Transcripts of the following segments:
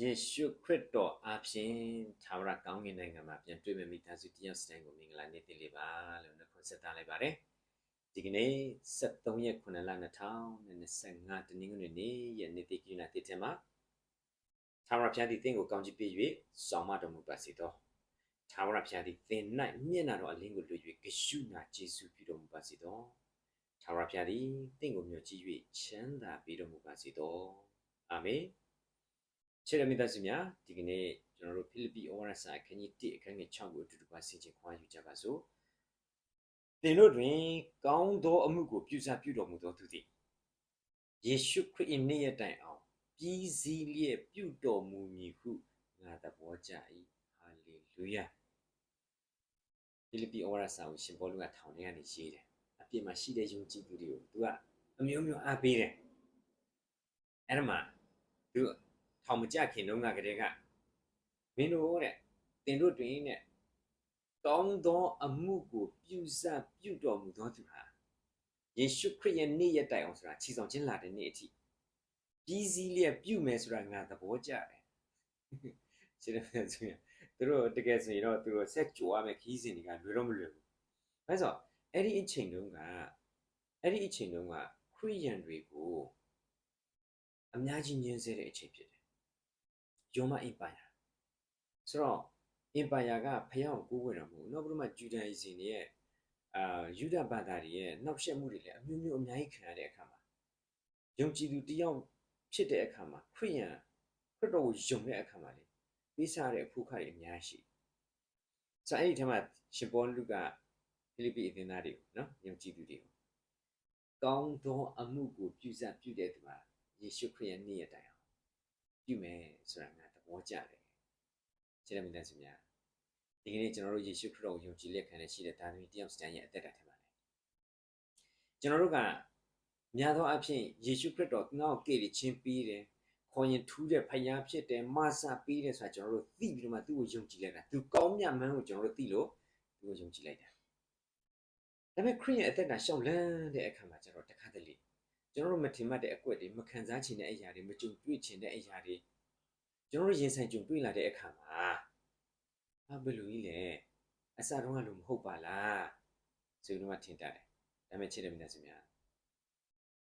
ယေရှုခရစ်တော်အားဖြင့်သာဝရကောင်းကင်နိုင်ငံမှာပြန်တွေ့မဲ့မိသားစုတယောက်စတိုင်းကိုမင်္ဂလာနေ့တင်လေးပါလို့နှုတ်ခွန်းဆက်တာလိုက်ပါတယ်ဒီကနေ့73ရက်9လ2025တနင်္ဂနွေနေ့ရဲ့နေ့တည်ကိနာတိတဲ့မှာသာဝရဖျားသည်သင်ကိုကောင်းချီးပေး၍ဆောင်မတော်မူပါစေသောသာဝရဖျားသည်သင်၌မျက်နာတော်အလင်းကိုလွှတ်၍ဂရှုနာကျေးဇူးပြုတော်မူပါစေသောသာဝရဖျားသည်သင်ကိုမျှော်ကြည့်၍ချမ်းသာပေးတော်မူပါစေသောအာမင် ချစ်ရမိသားစုများဒီကနေ့ကျွန်တော်တို့ဖိလိပ္ပိဩဝါဒစာအခန်းကြီး1အခန်းငယ်6ကိုအတူတူပါဆင်ခြင်ခွာယူကြပါစို့သင်တို့တွင် ကောင်းသောအမှုကိုပြုစားပြုတော်မူသောသူသည်ယေရှုခရစ်၏နေ့ရက်တိုင်အောင်ပြီးစီးလျက်ပြုတော်မူမည်ဟုငါသဘောကျ၏ဟာလေလုယာဖိလိပ္ပိဩဝါဒစာကိုရှင်ပေါလုကထောင်ထဲကနေရေးတယ်အပြင်မှာရှိတဲ့ယုံကြည်သူတွေကိုသူကအမျိုးမျိုးအားပေးတယ်အဲ့ဒါမှာသူ ထောင်မကြခင်တုန်းကကတည်းကမင်းတို့တဲ့တင်တို့တွင်တဲ့ကောင်းသောအမှုကိုပြုစပြုတော်မူသောသူဟာယေရှုခရစ်ရဲ့နေ့ရက်တိုင်အောင်ဆိုတာချီဆောင်ခြင်းလာတဲ့နေ့အထိပြီးစည်းလျက်ပြုမယ်ဆိုတာငါသဘောကျတယ်ရှင်းတယ်ဆိုရင်သူတို့တကယ်ဆိုရင်တော့သူတို့ဆက်ကြိုရမယ်ခီးစဉ်တွေကလွယ်တော့မလွယ်ဘူးအဲဆိုအဲ့ဒီအချိန်တုန်းကအဲ့ဒီအချိန်တုန်းကခရိယန်တွေကိုအများကြီးညှင်းဆဲတဲ့အချိန်ဖြစ်တယ် ယောမအင်ပါယာဆိုတော့အင်ပါယာကဖျောင်းကိုးကွယ်တော်မူနောက်ပြီးတော့မှဂျူဒန်အီဇင်ရဲ့အာယူဒဘာသာတွေရဲ့နှောက်ယှက်မှုတွေလည်းအမျိုးမျိုးအများကြီးခံရတဲ့အခါမှာယုံကြည်သူတယောက်ဖြစ်တဲ့အခါမှာခရိယန်ခရစ်တော်ကိုယုံတဲ့အခါမှာလေပေးစားတဲ့အဖို့ခါတွေအများရှိဆိုတော့အဲ့ဒီထဲမှာရှင်ပေါလုကဖိလိပ္ပိအသင်းသားတွေကိုနော်ယုံကြည်သူတွေကိုကောင်းသောအမှုကိုပြုစပ်ပြုတဲ့သူမှာယေရှုခရစ်ရဲ့နေ့ရက်တိုင်အောင် ပြုမယ်ဆိုတာငါသဘောကျတယ်ခြေရမိသားစုများဒီကနေ့ကျွန်တော်တို့ယေရှုခရစ်တော်ကိုယုံကြည်လက်ခံတဲ့ရှိတဲ့ဒါသမီးတယောက်စတန်ရဲ့အသက်တာထဲမှာလေကျွန်တော်တို့ကများသောအားဖြင့်ယေရှုခရစ်တော်ငါ့ကိုကယ်တင်ခြင်းပေးတယ်ခေါ်ရင်ထူးတဲ့ဖယားဖြစ်တယ်မဆာပေးတယ်ဆိုတာကျွန်တော်တို့သိပြီးတော့မှသူ့ကိုယုံကြည်လိုက်တာသူကောင်းမြတ်မှန်းကိုကျွန်တော်တို့သိလို့သူ့ကိုယုံကြည်လိုက်တာဒါပေမဲ့ခရစ်ရဲ့အသက်ကရှောက်လန်းတဲ့အခါမှာကျွန်တော်တခါတလေ ကျွန်တော်တို့မထင်မှတ်တဲ့အကွက်တွေမခံစားချင်တဲ့အရာတွေမကြုံတွေ့ချင်တဲ့အရာတွေကျွန်တော်တို့ရင်ဆိုင်ကြုံတွေ့လာတဲ့အခါမှာဟာဘယ်လိုကြီးလဲအစတုန်းကလို့မဟုတ်ပါလားဆိုတော့ထင်တတ်တယ်ဒါပေမဲ့ချစ်တဲ့မိသားစုများ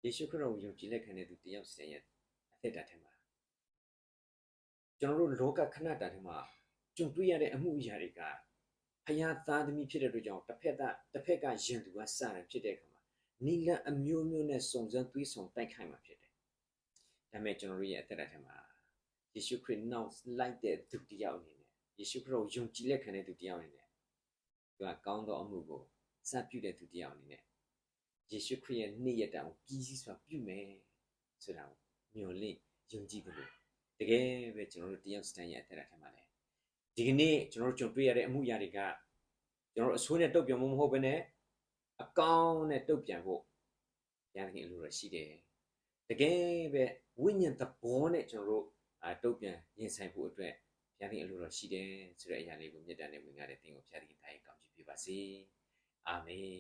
ယေရှုခရစ်တော်ကိုယုံကြည်လက်ခံတဲ့သူတယောက်စီရဲ့အသက်တာထဲမှာကျွန်တော်တို့လောကခဏတာထဲမှာကြုံတွေ့ရတဲ့အမှုအရာတွေကဖယားသားသမီးဖြစ်တဲ့အတွက်ကြောင့်တစ်ဖက်ကတစ်ဖက်ကယဉ်သူကစတယ်ဖြစ်တဲ့အခါမှာ နိလန်အမျိုးမျိုးနဲ့စုံစမ်းသွေးဆောင်တိုက်ခိုက်မှာဖြစ်တယ်။ဒါပေမဲ့ကျွန်တော်တို့ရဲ့အသက်တာထဲမှာယေရှုခရစ်နောက်လိုက်တဲ့သူတယောက်အနေနဲ့ယေရှုခရစ်ကိုယုံကြည်လက်ခံတဲ့သူတယောက်အနေနဲ့သူကကောင်းသောအမှုကိုစပြုတဲ့သူတယောက်အနေနဲ့ယေရှုခရစ်ရဲ့နေ့ရက်တောင်ပြီးစီးစွာပြုမယ်ဆိုတာကိုမျှော်လင့်ယုံကြည်တယ်လို့တကယ်ပဲကျွန်တော်တို့တယောက်စတန်ရဲ့အသက်တာထဲမှာလေဒီကနေ့ကျွန်တော်တို့ကြုံတွေ့ရတဲ့အမှုရာတွေကကျွန်တော်တို့အဆိုးနဲ့တုတ်ပြန်မှုမဟုတ်ဘဲနဲ့ အကောင်းနဲ့တုတ်ပြန်ဖို့ဘုရားသခင်အလိုတော်ရှိတယ်တကယ်ပဲဝိညာဉ်သဘောနဲ့ကျွန်တော်တို့အာတုတ်ပြန်ရင်ဆိုင်ဖို့အတွက်ဘုရားသခင်အလိုတော်ရှိတယ်ဆိုတဲ့အရာလေးကိုမြတ်တမ်းနဲ့ဝင်ရတဲ့သင်ကိုဘုရားသခင်တိုင်းကောင်းချီးပေးပါစေအာမင်